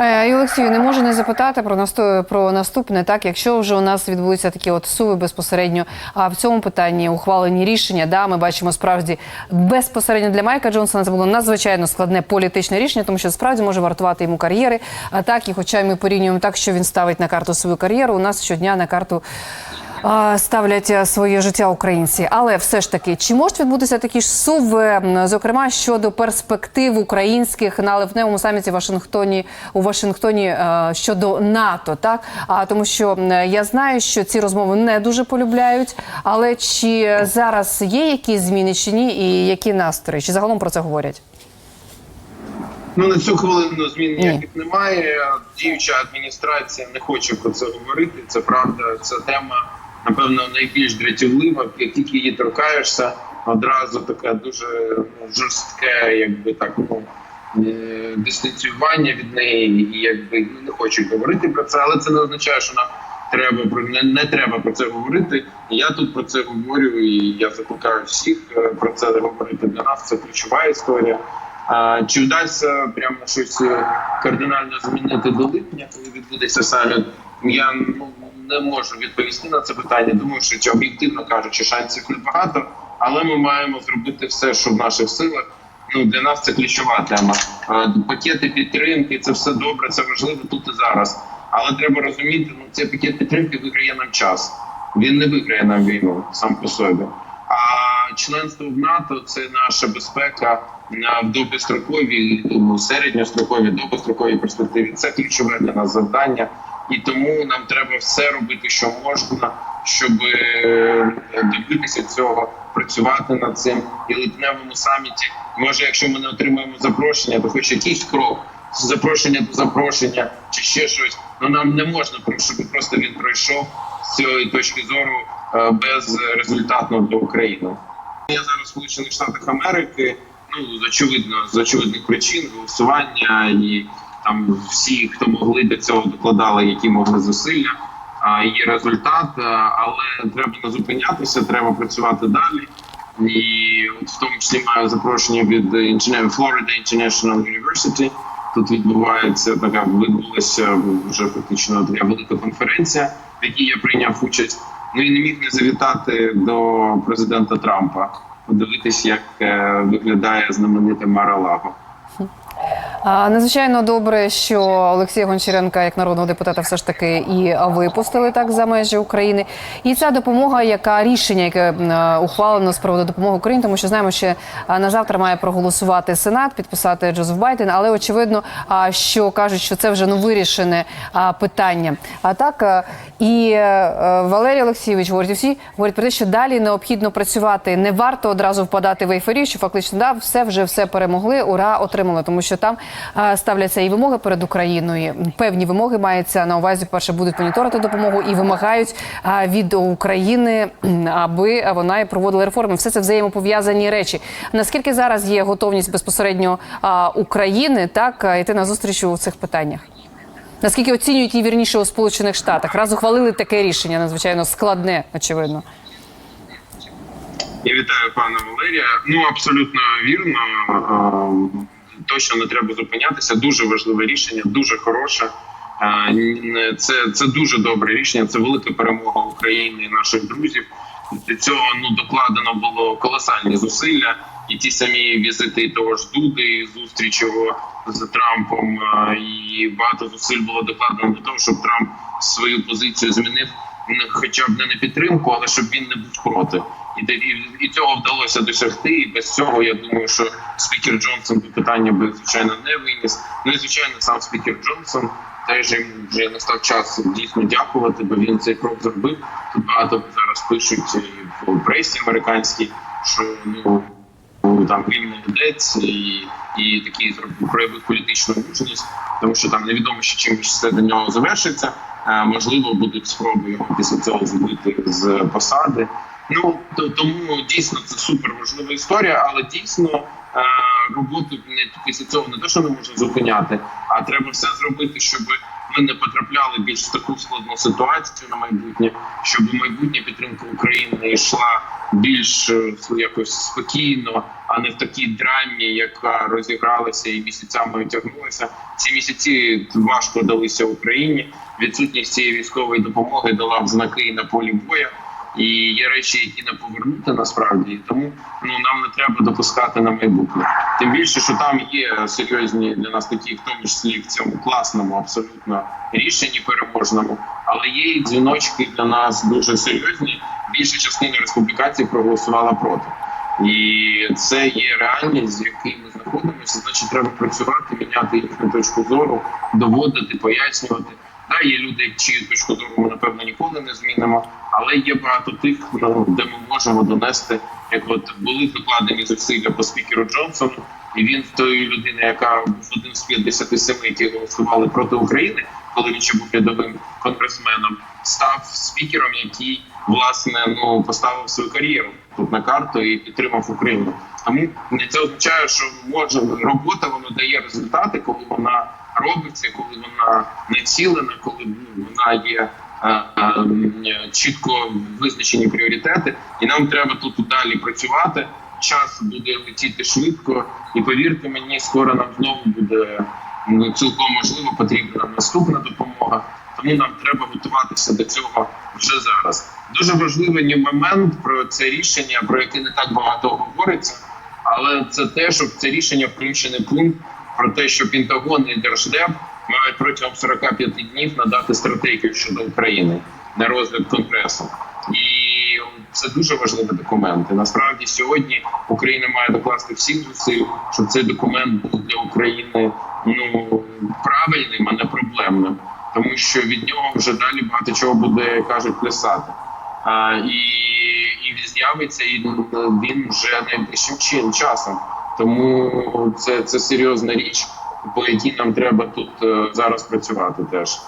Е, І Олексію, не можу не запитати про насту... про наступне. Так, якщо вже у нас відбулися такі от суви безпосередньо, а в цьому питанні ухвалені рішення, да, ми бачимо справді безпосередньо для Майка Джонсона це було надзвичайно складне політичне рішення, тому що справді може вартувати йому кар'єри. А так, і хоча ми порівнюємо так, що він ставить на карту свою кар'єру, у нас щодня на карту. Ставлять е, своє життя українці, але все ж таки, чи можуть відбутися такі ж суви, зокрема щодо перспектив українських на ливневому саміті Вашингтоні у Вашингтоні е, щодо НАТО, так а тому, що я знаю, що ці розмови не дуже полюбляють. Але чи зараз є якісь зміни чи ні, і які настрої? Чи загалом про це говорять? Ну на цю хвилину змін ніяких немає. Діюча адміністрація не хоче про це говорити. Це правда. Ця тема напевно найбільш дратівлива. Як тільки її торкаєшся, одразу таке дуже ну, жорстке, якби так ну. е, Дистанціювання від неї, і якби ну, не хочуть говорити про це, але це не означає, що нам треба про не, не треба про це говорити. Я тут про це говорю, і я закликаю всіх е, про це говорити. Для нас це ключова історія. А, чи вдасться прямо щось е, кардинально змінити до липня, коли відбудеться саміт? Я ну, не можу відповісти на це питання. Думаю, що об'єктивно кажучи, шансів небагато, але ми маємо зробити все, що в наших силах. Ну для нас це ключова тема. Пакети підтримки це все добре, це важливо тут і зараз. Але треба розуміти, ну цей пакет підтримки виграє нам час. Він не виграє нам війну сам по собі. А членство в НАТО це наша безпека в довгостроковій, ну, середньостроковій, довгостроковій перспективі. Це ключове для нас завдання, і тому нам треба все робити, що можна, щоб е, добитися цього, працювати над цим і липневому саміті. Може, якщо ми не отримаємо запрошення, то хоч якийсь крок запрошення до запрошення чи ще щось. Ну нам не можна щоб просто він пройшов з цієї точки зору е, безрезультатно для України. Я зараз в Сполучених Штатах Америки. Ну очевидно, з очевидних причин голосування і там всі, хто могли до цього докладали, які могли зусилля. Є результат, але треба не зупинятися, треба працювати далі. І от в тому числі маю запрошення від Florida International University. Тут відбувається така відбулася вже фактично така велика конференція, в якій я прийняв участь. Ну і не міг не завітати до президента Трампа, подивитись, як е, виглядає знаменита Мара-Лаго. А, Надзвичайно добре, що Олексія Гончаренка, як народного депутата, все ж таки і випустили так за межі України. І ця допомога, яка рішення, яке е, ухвалено з приводу допомоги Україні, тому що знаємо, що е, на завтра має проголосувати Сенат, підписати Джозеф Байден, але очевидно, що кажуть, що це вже ну вирішене питання. А так е, і Валерій Олексійович говорить, всі говорять про те, що далі необхідно працювати. Не варто одразу впадати в ейфорію, що фактично да, все вже все перемогли, ура, отримали, тому що там е, ставляться і вимоги перед Україною. Певні вимоги мається на увазі. Перше будуть моніторити допомогу і вимагають е, від України, аби вона і проводила реформи. Все це взаємопов'язані речі. Наскільки зараз є готовність безпосередньо е, України так йти на зустріч у цих питаннях? Наскільки оцінюють її вірніше у Сполучених Штатах? Раз ухвалили таке рішення, надзвичайно складне, очевидно. Я вітаю пана Валерія. Ну абсолютно вірно. Точно не треба зупинятися. Дуже важливе рішення, дуже хороше. Це, це дуже добре рішення. Це велика перемога України і наших друзів. Для цього ну докладено було колосальні зусилля, і ті самі візити того ж Дуди, і зустріч його з Трампом. І багато зусиль було докладено до того, щоб Трамп свою позицію змінив хоча б не на підтримку, але щоб він не був проти. І, і, і цього вдалося досягти. І без цього я думаю, що спікер Джонсон би питання би звичайно не виніс. Ну і звичайно, сам спікер Джонсон теж йому вже настав час дійсно дякувати, бо він цей крок зробив. Тут багато зараз пишуть і в пресі американській, що ну. Там він молодець і, і такий проявив політичну мужність, тому що там невідомо ще чим все до нього завершиться. Можливо, будуть спроби його після цього збити з посади. Ну то тому дійсно це супер важлива історія, але дійсно роботу не після цього не те, що не можна зупиняти, а треба все зробити, щоб ми не потрапляли більш в таку складну ситуацію на майбутнє, щоб майбутня підтримка України йшла більш е, якось спокійно, не в такій драмі, яка розігралася і місяцями тягнулася. Ці місяці важко далися Україні. Відсутність цієї військової допомоги дала в знаки і на полі боя. І є речі, які не повернути насправді. Тому ну нам не треба допускати на майбутнє. Тим більше, що там є серйозні для нас такі, в тому числі в цьому класному, абсолютно рішенні переможному, але є і дзвіночки для нас дуже серйозні. Більша частина республікацій проголосувала проти. І це є реальність, з якою ми знаходимося. Значить, треба працювати, міняти їхню точку зору, доводити, пояснювати. Да, є люди, чию точку зору ми напевно ніколи не змінимо, але є багато тих, де ми можемо донести, як от були закладені зусилля по спікеру Джонсону, і він тої людини, яка був один з 57, які голосували проти України, коли він ще був рядовим конгресменом, став спікером, який власне ну поставив свою кар'єру тут на карту і підтримав Україну. Тому це означає, що може робота вона дає результати, коли вона робиться, коли вона націлена, коли ну, вона є е, е, чітко визначені пріоритети, і нам треба тут далі працювати. Час буде летіти швидко, і повірте мені, скоро нам знову буде цілком можливо потрібна наступна допомога. Тому нам треба готуватися до цього вже зараз. Дуже важливий момент про це рішення, про яке не так багато говориться, але це те, щоб це рішення включений пункт про те, що Пентагон і Держдеп мають протягом 45 днів надати стратегію щодо України на розгляд конгресу. І це дуже важливий документ. І насправді сьогодні Україна має докласти всіх зусиль, щоб цей документ був для України ну правильним, а не проблемним, тому що від нього вже далі багато чого буде кажуть плясати. А, і, і з'явиться і він вже найближчим чин- часом. Тому це, це серйозна річ, по якій нам треба тут е, зараз працювати теж.